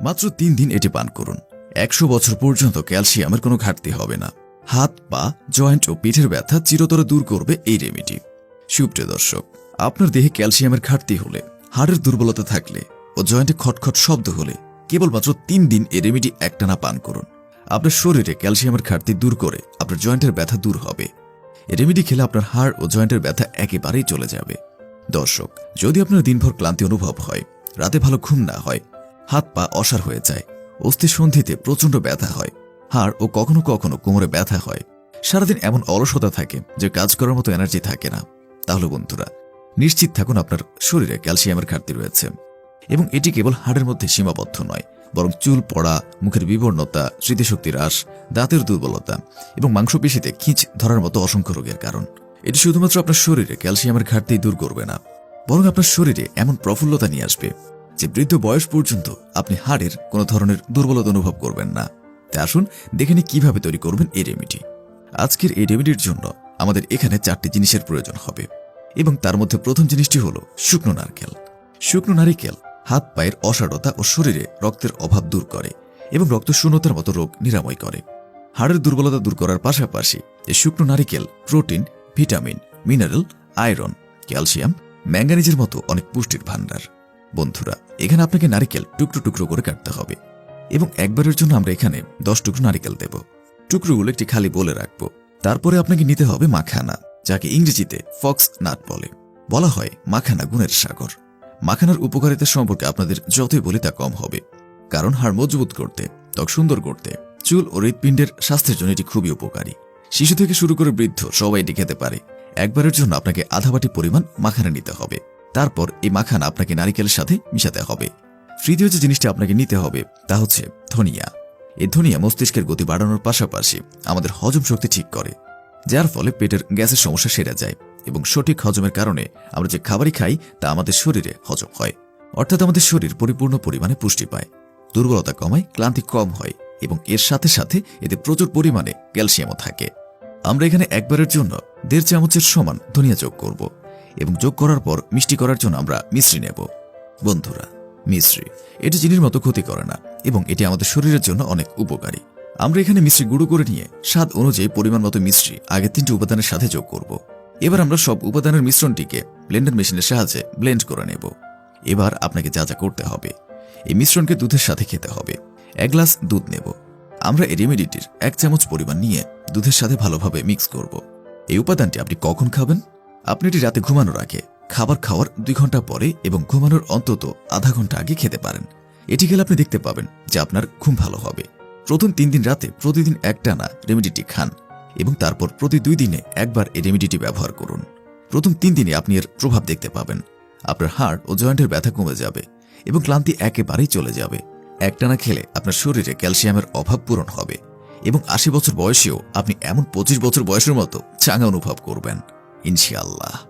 মাত্র তিন দিন এটি পান করুন। একশো বছর পর্যন্ত ক্যালসিয়ামের কোনো ঘাটতি হবে না। হাত, পা, জয়েন্ট ও পিঠের ব্যথা চিরতরে দূর করবে এই রেমেডি। সুপ্রিয় দর্শক, আপনার দেহে ক্যালসিয়ামের ঘাটতি হলে, হাড়ের দুর্বলতা থাকলে ও জয়েন্টে খটখট শব্দ হলে কেবলমাত্র তিন দিন এই রেমেডি একটানা পান করুন। আপনার শরীরে ক্যালসিয়ামের ঘাটতি দূর করে আপনার জয়েন্টের ব্যথা দূর হবে। রেমেডি খেলে আপনার হাড় ও জয়েন্টের ব্যথা একেবারেই চলে যাবে। দর্শক, যদি আপনার দিনভর ক্লান্তি অনুভব হয়, রাতে ভালো ঘুম না হয় হাত পা অসার হয়ে যায়। অস্থি সন্ধিতে প্রচণ্ড ব্যথা হয়। হাড় ও কখনো কখনো কোমরে ব্যথা হয়। সারাদিন এমন অলসতা থাকে যে কাজ করার মতো এনার্জি থাকে না। তাহলে বন্ধুরা, নিশ্চিত থাকুন আপনার শরীরে ক্যালসিয়ামের ঘাটতি রয়েছে। এবং এটি কেবল হাড়ের মধ্যে সীমাবদ্ধ নয়, বরং চুল পড়া, মুখের বিবর্ণতা, স্মৃতিশক্তি হ্রাস, দাঁতের দুর্বলতা এবং মাংসপেশিতে খিঁচ ধরার মতো অসংখ্য রোগের কারণ। এটি শুধুমাত্র আপনার শরীরে ক্যালসিয়ামের ঘাটতি দূর করবে না, বরং আপনার শরীরে এমন প্রফুল্লতা নিয়ে আসবে যে বৃদ্ধ বয়স পর্যন্ত আপনি হাড়ের কোনো ধরনের দুর্বলতা অনুভব করবেন না। তাই আসুন দেখে নিই কীভাবে তৈরি করবেন এই রেমেডি আজকের এই রেমেডির জন্য আমাদের এখানে চারটি জিনিসের প্রয়োজন হবে এবং তার মধ্যে প্রথম জিনিসটি হলো শুকনো নারকেল। শুকনো নারিকেল হাত পায়ের অসারতা ও শরীরে রক্তের অভাব দূর করে এবং রক্ত শূন্যতার মতো রোগ নিরাময় করে। হাড়ের দুর্বলতা দূর করার পাশাপাশি এই শুকনো নারিকেল protein, vitamin, mineral, iron, calcium ম্যাঙ্গানিজের মতো অনেক পুষ্টির ভাণ্ডার। বন্ধুরা, এখানে আপনাকে নারিকেল টুকরো টুকরো করে কাটতে হবে এবং একবারের জন্য আমরা এখানে দশ টুকরো নারিকেল দেব। টুকরোগুলো একটি খালি বলে রাখব। তারপরে আপনাকে নিতে হবে মাখানা, যাকে ইংরেজিতে ফক্স নাট বলে। বলা হয় মাখানা গুণের সাগর। মাখানার উপকারিতা সম্পর্কে আপনাদের যতই বলি তা কম হবে। কারণ হাড় মজবুত করতে, ত্বক সুন্দর করতে, চুল ও হৃৎপিণ্ডের স্বাস্থ্যের জন্য এটি খুবই উপকারী। শিশু থেকে শুরু করে বৃদ্ধ সবাই এটি খেতে পারে। একবারের জন্য আপনাকে আধা বাটি পরিমাণ মাখানা নিতে হবে। তারপর এই মাখানা আপনাকে নারিকেলের সাথে মিশাতে হবে। তৃতীয় যে জিনিসটি আপনাকে নিতে হবে, তা হচ্ছে ধনিয়া। এই ধনিয়া মস্তিষ্কের গতি বাড়ানোর পাশাপাশি আমাদের হজম শক্তি ঠিক করে, যার ফলে পেটের গ্যাসের সমস্যা সেরে যায় এবং সঠিক হজমের কারণে আমরা যে খাবারই খাই, তা আমাদের শরীরে হজম হয়, অর্থাৎ আমাদের শরীর পরিপূর্ণ পরিমাণে পুষ্টি পায়। দুর্বলতা কমায়, ক্লান্তি কম হয় এবং এর সাথে সাথে এতে প্রচুর পরিমাণে ক্যালসিয়ামও থাকে। আমরা এখানে একবারের জন্য দেড় চামচের সমান ধনিয়া যোগ করব। এবং যোগ করার পর মিষ্টি করার জন্য আমরা মিশ্রি নেব। বন্ধুরা, মিশ্রি, এটি চিনির মতো ক্ষতি করে না এবং এটি আমাদের শরীরের জন্য অনেক উপকারী। আমরা এখানে মিশ্রি গুঁড়ো করে নিয়ে স্বাদ অনুযায়ী পরিমাণ মতো মিশ্রি আগে তিনটি উপাদানের সাথে যোগ করব। এবার আমরা সব উপাদানের মিশ্রণটিকে ব্লেন্ডার মেশিনের সাহায্যে ব্লেন্ড করে নেব। এবার আপনাকে যা যা করতে হবে, এই মিশ্রণকে দুধের সাথে খেতে হবে। এক গ্লাস দুধ নেব। আমরা এই রেমেডিটির এক চামচ পরিমাণ নিয়ে দুধের সাথে ভালোভাবে মিক্স করব। এই উপাদানটি আপনি কখন খাবেন? আপনি এটি রাতে ঘুমানোর আগে, খাবার খাওয়ার দুই ঘণ্টা পরে এবং ঘুমানোর অন্তত আধা ঘণ্টা আগে খেতে পারেন। এটি খেলে আপনি দেখতে পাবেন যে আপনার ঘুম ভালো হবে। প্রথম তিন দিন রাতে প্রতিদিন একটানা রেমেডিটি খান এবং তারপর প্রতি দুই দিনে একবার এই রেমেডিটি ব্যবহার করুন। প্রথম তিন দিনে আপনি এর প্রভাব দেখতে পাবেন। আপনার হাড় ও জয়েন্টের ব্যথা কমে যাবে এবং ক্লান্তি একেবারেই চলে যাবে। একটানা খেলে আপনার শরীরে ক্যালসিয়ামের অভাব পূরণ হবে এবং আশি বছর বয়সেও আপনি এমন পঁচিশ বছর বয়সের মতো চাঙা অনুভব করবেন। ইনশাআল্লাহ।